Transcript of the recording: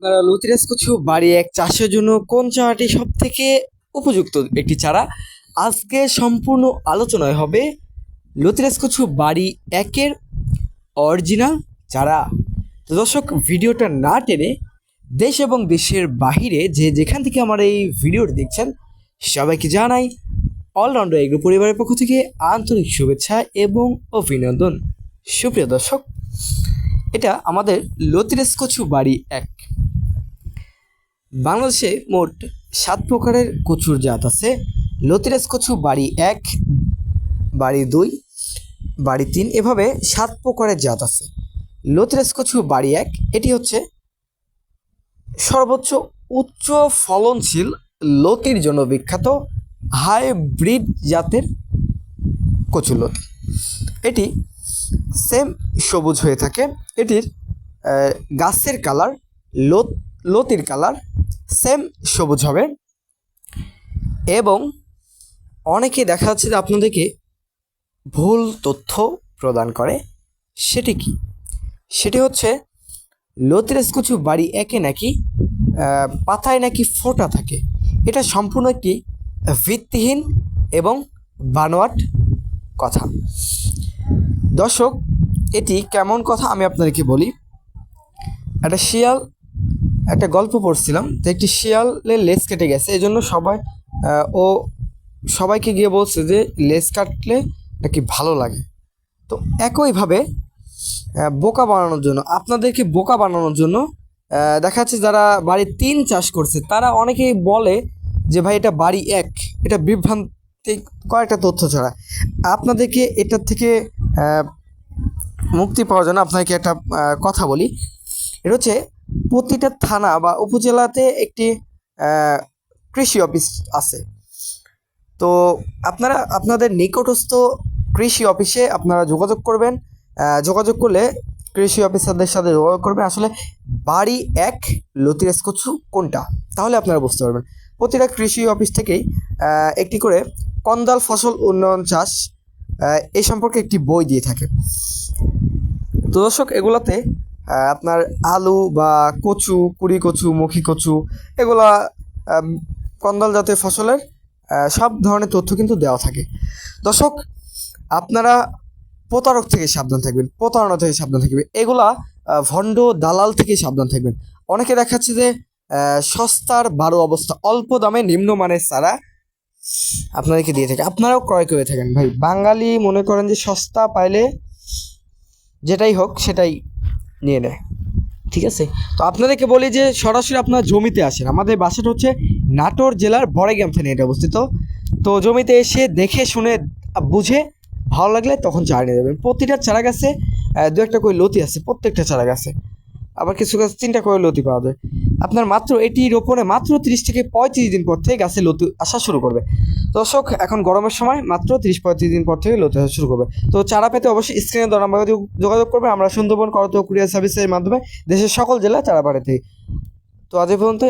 আপনারা লতিরাজ কচু বাড়ি এক চাষের জন্য কোন চারাটি সব থেকে উপযুক্ত একটি চারা? আজকে সম্পূর্ণ আলোচনায় হবে লতিরাজ কচু বাড়ি একের অরিজিনাল চারা। তো দর্শক, ভিডিওটা না টেনে দেশ এবং দেশের বাহিরে যে যেখান থেকে আমার এই ভিডিওটি দেখছেন, সবাইকে জানাই অলরাউন্ডার এগ্রো পরিবারের পক্ষ থেকে আন্তরিক শুভেচ্ছা এবং অভিনন্দন। সুপ্রিয় দর্শক, এটা আমাদের লতিরাজ কচু বাড়ি এক। বাংলাদেশে মোট সাত প্রকারের কচুর জাত আছে। লতিরাজ কচু বাড়ি এক, বাড়ি দুই, বাড়ি তিন, এভাবে সাত প্রকারের জাত আছে। লতিরাজ কচু বাড়ি এক, এটি হচ্ছে সর্বোচ্চ উচ্চ ফলনশীল লতির জন্য বিখ্যাত হাইব্রিড জাতের কচু লতি। এটি সেম সবুজ হয়ে থাকে। এটির গাছের কালার লত লতির কালার সেম সবুজ হবে। এবং অনেকে দেখা যাচ্ছে যে আপনাদেরকে ভুল তথ্য প্রদান করে। সেটি কি? সেটি হচ্ছে লতিরাজ কচু বাড়ি একে নাকি পাতায় নাকি ফোঁটা থাকে। এটা সম্পূর্ণ একটি ভিত্তিহীন এবং বানোয়াট কথা। দর্শক, এটি কেমন কথা আমি আপনাদেরকে বলি? একটা শিয়াল একটা গল্প পড়ছিলাম তো একটি শিয়ালের লেজ কেটে গেছে এই জন্য সবাই ও সবাইকে গিয়ে বলছে যে লেজ কাটলে নাকি ভালো লাগে। তো একইভাবে বোকা বানানোর জন্য, আপনাদেরকে বোকা বানানোর জন্য দেখা যাচ্ছে যারা বাড়ি তিন চাষ করছে, তারা অনেকেই বলে যে ভাই এটা বাড়ি এক, এটা বিভ্রান্তিক কয়েকটা তথ্য ছাড়া। আপনাদেরকে এটার থেকে মুক্তি পাওয়ার জন্য আপনাকে একটা কথা বলি। এটা হচ্ছে প্রতিটা থানা বা উপজেলাতে একটি কৃষি অফিস আছে। তো আপনারা, আপনাদের নিকটস্থ কৃষি অফিসে আপনারা যোগাযোগ করবেন। যোগাযোগ করলে কৃষি অফিসারদের সাথে যোগাযোগ করবেন। আসলে বাড়ি এক লতিরাজ কচু কোনটা? তাহলে আপনারা বুঝতে পারবেন। প্রতিটা কৃষি অফিস থেকেই একটি করে কন্দাল ফসল উন্নয়ন চাষ এই সম্পর্কে একটি বই দিয়ে থাকে। তো দর্শক, এগুলোতে আপনার আলু বা কচু, কুড়ি কচু, মুখী কচু, এগুলা কন্দাল জাতীয় ফসলের সব ধরনের তথ্য কিন্তু দেওয়া থাকে। দর্শক, আপনারা প্রতারক থেকে সাবধান থাকবেন, প্রতারণা থেকে সাবধান থাকবেন। এগুলা ভণ্ড দালাল থেকে সাবধান থাকবেন। অনেকে দেখাচ্ছে যে সস্তার বারো অবস্থা, অল্প দামে নিম্নমানের চারা আপনাদেরকে দিয়ে থাকে। আপনারাও ক্রয় করে থাকেন। ভাই, বাঙালি মনে করেন যে সস্তা পাইলে যেটাই হোক, সেটাই নিয়ে নেয়। ঠিক আছে? তো আপনাদেরকে বলি যে সরাসরি আপনার জমিতে আসেন। আমাদের বাসাটা হচ্ছে নাটোর জেলার বড়াইগ্রাম থানে এটা অবস্থিত। তো জমিতে এসে দেখে, শুনে, বুঝে, ভালো লাগলে তখন চারা নিয়ে যাবেন প্রতিটা চারা গাছে দু একটা করে লতি আছে, প্রত্যেকটা চারা গাছে। আবার কিছু গাছ তিনটা করে লতি পাওয়া যায়। আপনার মাত্র এটি রোপণে মাত্র তিরিশ থেকে পঁয়ত্রিশ দিন পর থেকে গাছে লতু আসা শুরু করবে। দর্শক, এখন গরমের সময় মাত্র তিরিশ পঁয়ত্রিশ দিন পর থেকে লতু আসা শুরু করবে। তো চারা পেতে অবশ্যই স্ক্রিনে দর আমরা যোগাযোগ করবে। আমরা সুন্দরবন করত কুরিয়ার সার্ভিসের মাধ্যমে দেশের সকল জেলায় চারা পাঠাতে তো আজ পর্যন্ত